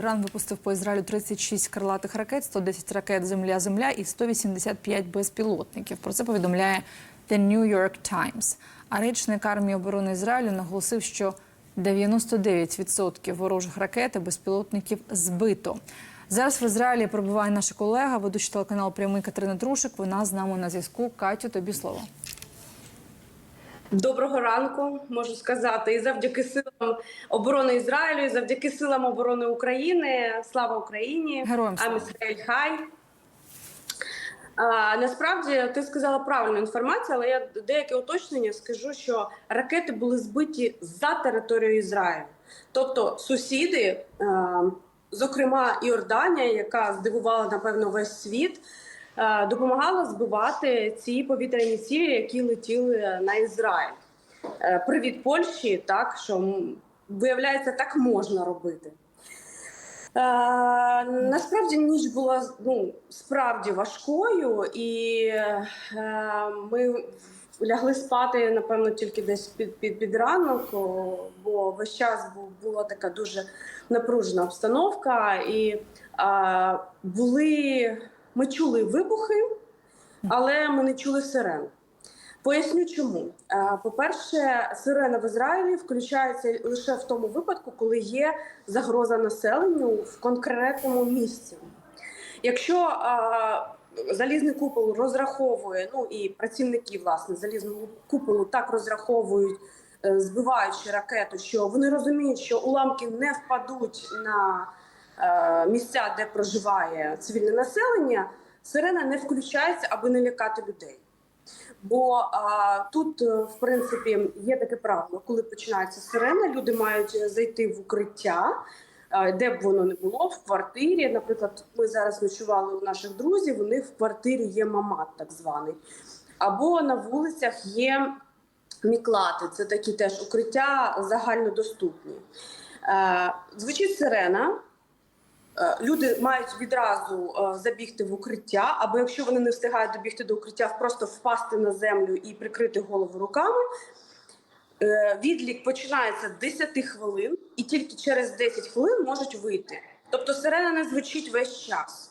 Іран випустив по Ізраїлю 36 крилатих ракет, 110 ракет Земля-Земля і 185 безпілотників. Про це повідомляє The New York Times. А речник армії оборони Ізраїлю наголосив, що 99% ворожих ракет і безпілотників збито. Зараз в Ізраїлі перебуває наша колега, ведуча телеканал Прямий Катерина Трушик. Вона з нами на зв'язку. Катю, тобі слово. Доброго ранку, можу сказати, і завдяки силам оборони Ізраїлю, і завдяки силам оборони України. Слава Україні! Героям слава. Хай! А, насправді ти сказала правильну інформацію, але я деяке уточнення скажу, що ракети були збиті за територією Ізраїлю. Тобто сусіди, е, зокрема Іорданія, яка здивувала напевно весь світ, допомагала збивати ці повітряні цілі, які летіли на Ізраїль. Е, Привіт Польщі, так що виявляється, так можна робити. Е, насправді ніч була ну, справді важкою, і е, ми лягли спати, напевно, тільки десь під, під, під ранок, бо весь час була така дуже напружена обстановка. І е, були, ми чули вибухи, але ми не чули сирен. Поясню чому. По-перше, сирена в Ізраїлі включається лише в тому випадку, коли є загроза населенню в конкретному місці. Якщо залізний купол розраховує, ну і працівники власне залізного куполу так розраховують, е, збиваючи ракету, що вони розуміють, що уламки не впадуть на місця, де проживає цивільне населення, сирена не включається, аби не лякати людей. Бо а, тут, е, в принципі, є таке правило, коли починається сирена, люди мають е, зайти в укриття, де б воно не було, в квартирі. Наприклад, ми зараз ночували у наших друзів, них в квартирі є мамат, так званий. Або на вулицях є міклати, це такі теж укриття загальнодоступні. Е, звучить сирена. Е, Люди мають відразу е, забігти в укриття, або якщо вони не встигають добігти до укриття, просто впасти на землю і прикрити голову руками. Е, Відлік починається з 10 хвилин, і тільки через 10 хвилин можуть вийти. Тобто сирена не звучить весь час.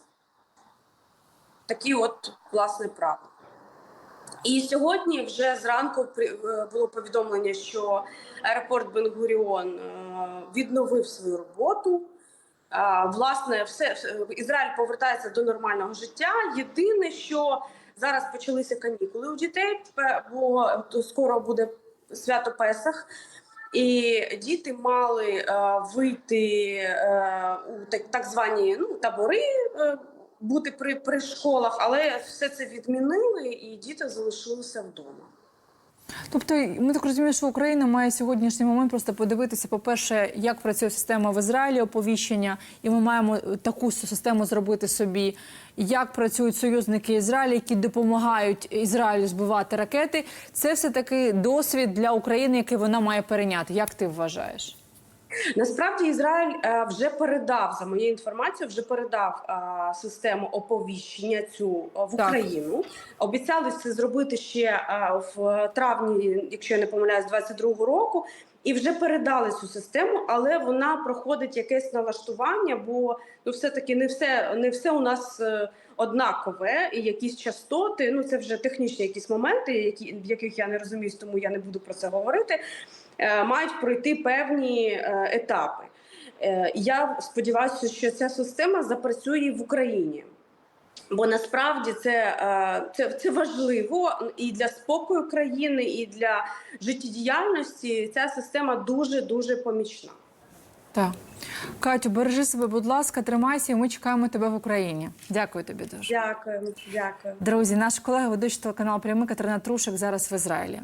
Такі от власне правила. І сьогодні вже зранку було повідомлення, що аеропорт Бенгуріон відновив свою роботу. Власне, все Ізраїль повертається до нормального життя. Єдине, що зараз почалися канікули у дітей, бо скоро буде свято Песах. І діти мали е, вийти е, у так, так звані ну, табори, е, бути при, при школах, але все це відмінили, і діти залишилися вдома. Тобто, ми так розуміємо, що Україна має сьогоднішній момент просто подивитися, по-перше, як працює система в Ізраїлі оповіщення, і ми маємо таку систему зробити собі, як працюють союзники Ізраїлю, які допомагають Ізраїлю збивати ракети. Це все таки досвід для України, який вона має перейняти. Як ти вважаєш? Насправді Ізраїль е, вже передав за моєю інформацією, вже передав е, систему оповіщення цю е, в Так. Україну. Обіцяли це зробити ще в травні, якщо я не помиляюсь, 22-го року. І вже передали цю систему, але вона проходить якесь налаштування, бо ну все таки не все не все у нас е, однакове, і якісь частоти. Ну це вже технічні якісь моменти, які в яких я не розуміюсь, тому я не буду про це говорити. Е, Мають пройти певні е, етапи. Е, Я сподіваюся, що ця система запрацює в Україні. Бо насправді це, це, це важливо і для спокою країни, і для життєдіяльності ця система дуже дуже помічна. Так. Катю, бережи себе, будь ласка, тримайся, і ми чекаємо тебе в Україні. Дякую тобі дуже. Дякую, дякую. Друзі, наш колега ведучий телеканал Прямий Катерина Трушик зараз в Ізраїлі.